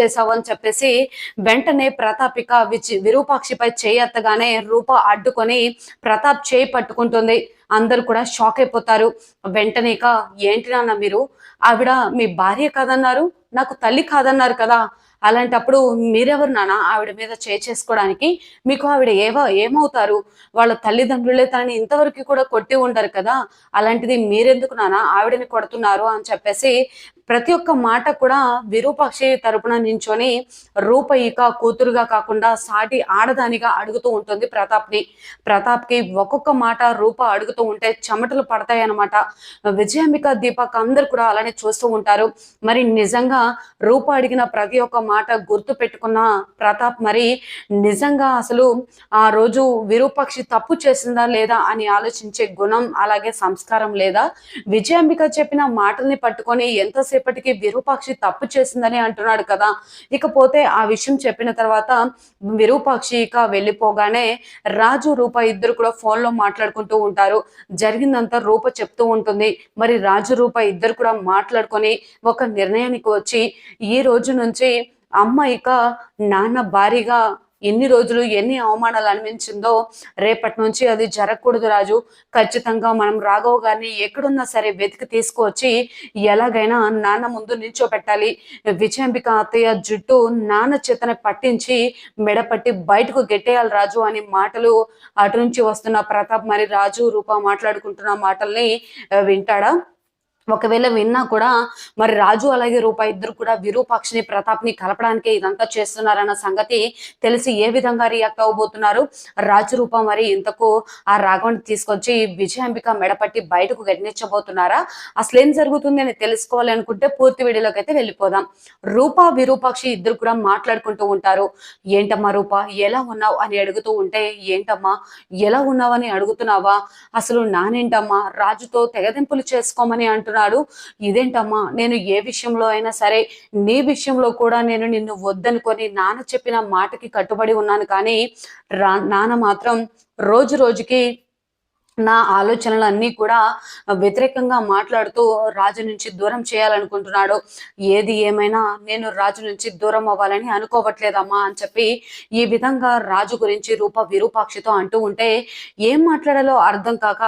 చేసావు అని చెప్పేసి వెంటనే ప్రతాపిక విరూపాక్షిపై చేయెత్తగానే రూప అడ్డుకొని ప్రతాప్ చేయి పట్టుకుంటుంది. అందరు కూడా షాక్ అయిపోతారు. వెంటనే ఇక ఏంటి నాన్న మీరు? ఆవిడ మీ భార్య కాదన్నారు? నాకు తల్లి కాదన్నారు కదా? అలాంటప్పుడు మీరెవరు నాన్న ఆవిడ మీద చేయి చేసుకోవడానికి? మీకు ఆవిడ ఏవ ఏమవుతారు? వాళ్ళ తల్లిదండ్రులే తనని ఇంతవరకు కూడా కొట్టి ఉండరు కదా? అలాంటిది మీరెందుకు నాన్న ఆవిడని కొడుతున్నారు? అని చెప్పేసి ప్రతి ఒక్క మాట కూడా విరూపాక్షి తరపున నించొని రూప ఇక కూతురుగా కాకుండా సాటి ఆడదానిగా అడుగుతూ ఉంటుంది ప్రతాప్ని. ప్రతాప్కి ఒక్కొక్క మాట రూప అడుగుతూ ఉంటే చెమటలు పడతాయన్నమాట. విజయాంబిక దీపక్ అందరు కూడా అలానే చూస్తూ ఉంటారు. మరి నిజంగా రూప అడిగిన ప్రతి ఒక్క మాట గుర్తు పెట్టుకున్న ప్రతాప్ మరి నిజంగా అసలు ఆ రోజు విరూపాక్షి తప్పు చేసిందా లేదా అని ఆలోచించే గుణం అలాగే సంస్కారం లేదా? విజయాంబిక చెప్పిన మాటల్ని పట్టుకొని ఎంతసేపటికి విరూపాక్షి తప్పు చేసిందని అంటున్నాడు కదా. ఇకపోతే ఆ విషయం చెప్పిన తర్వాత విరూపాక్షి ఇక వెళ్ళిపోగానే రాజు రూప ఇద్దరు కూడా ఫోన్లో మాట్లాడుకుంటూ ఉంటారు. జరిగిందంతా రూప చెప్తూ ఉంటుంది. మరి రాజు రూప ఇద్దరు కూడా మాట్లాడుకొని ఒక నిర్ణయానికి వచ్చి ఈ రోజు నుంచి అమ్మ ఇక నాన్న భారీగా ఎన్ని రోజులు ఎన్ని అవమానాలు అనిపించిందో రేపటి నుంచి అది జరగకూడదు రాజు. ఖచ్చితంగా మనం రాఘవ్ గారిని ఎక్కడున్నా సరే వెతికి తీసుకువచ్చి ఎలాగైనా నాన్న ముందు నిల్చోపెట్టాలి. విజయాంబిక అత్తయ్య జుట్టు నాన్న చేతన పట్టించి మెడపట్టి బయటకు గెట్టేయాలి రాజు అని మాటలు అటు నుంచి వస్తున్న ప్రతాప్. మరి రాజు రూప మాట్లాడుకుంటున్న మాటల్ని వింటాడా? ఒకవేళ విన్నా కూడా మరి రాజు అలాగే రూప ఇద్దరు కూడా విరూపాక్షిని ప్రతాప్ని కలపడానికి ఇదంతా చేస్తున్నారన్న సంగతి తెలిసి ఏ విధంగా రియాక్ట్ అవ్వబోతున్నారు రాజు రూప మరి ఇంతకు ఆ రాఘవన్ తీసుకొచ్చి విజయాంబిక మెడపట్టి బయటకు గడినిచ్చబోతున్నారా అసలు ఏం జరుగుతుంది అని తెలుసుకోవాలి అనుకుంటే పూర్తి వీడియోలోకి అయితే వెళ్ళిపోదాం. రూప విరూపాక్షి ఇద్దరు కూడా మాట్లాడుకుంటూ ఉంటారు. ఏంటమ్మా రూప ఎలా ఉన్నావు? అని అడుగుతూ ఉంటే ఏంటమ్మా ఎలా ఉన్నావని అడుగుతున్నావా? అసలు నానేంటమ్మా? రాజుతో తెగదింపులు చేసుకోమని అంటున్నారు అంటున్నాడు. ఇదేంటమ్మా నేను ఏ విషయంలో అయినా సరే నీ విషయంలో కూడా నేను నిన్ను వద్దనుకొని నాన్న చెప్పిన మాటకి కట్టుబడి ఉన్నాను. కానీ రా నాన్న మాత్రం రోజు రోజుకి నా ఆలోచనలన్నీ కూడా వ్యతిరేకంగా మాట్లాడుతూ రాజు నుంచి దూరం చేయాలనుకుంటున్నాడు. ఏది ఏమైనా నేను రాజు నుంచి దూరం అవ్వాలని అనుకోవట్లేదమ్మా అని చెప్పి ఈ విధంగా రాజు గురించి రూప విరూపాక్షితో అంటూ ఉంటే ఏం మాట్లాడాలో అర్థం కాక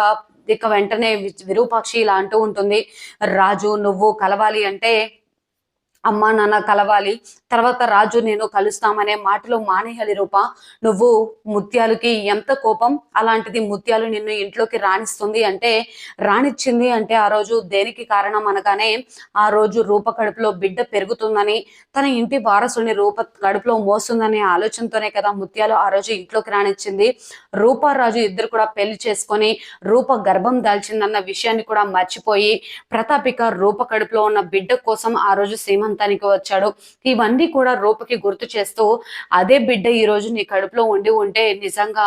ఇక వెంటనే విరూపాక్షి ఇలా అంటూ ఉంటుంది రాజు నువ్వు కలవాలి అంటే అమ్మా నాన్న కలవాలి. తర్వాత రాజు నేను కలుస్తామనే మాటలు మానేయాలి రూప. నువ్వు ముత్యాలకి ఎంత కోపం? అలాంటిది ముత్యాలు నిన్ను ఇంట్లోకి రాణిస్తుంది అంటే రాణిచ్చింది అంటే ఆ రోజు దేనికి కారణం అనగానే ఆ రోజు రూప కడుపులో బిడ్డ పెరుగుతుందని తన ఇంటి వారసుని రూప కడుపులో మోస్తుందనే ఆలోచనతోనే కదా ముత్యాలు ఆ రోజు ఇంట్లోకి రానిచ్చింది రూప రాజు ఇద్దరు కూడా పెళ్ళి చేసుకొని రూప గర్భం దాల్చిందన్న విషయాన్ని కూడా మర్చిపోయి ప్రతాపిక రూప కడుపులో ఉన్న బిడ్డ కోసం ఆ రోజు శ్రీమంతానికి వచ్చాడు. ఇవన్నీ కూడా రూపకి గుర్తు చేస్తూ అదే బిడ్డ ఈ రోజు నీ కడుపులో ఉండి ఉంటే నిజంగా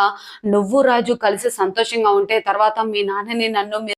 నువ్వు రాజు కలిసి సంతోషంగా ఉంటే తర్వాత మీ నాన్నని నన్ను మీ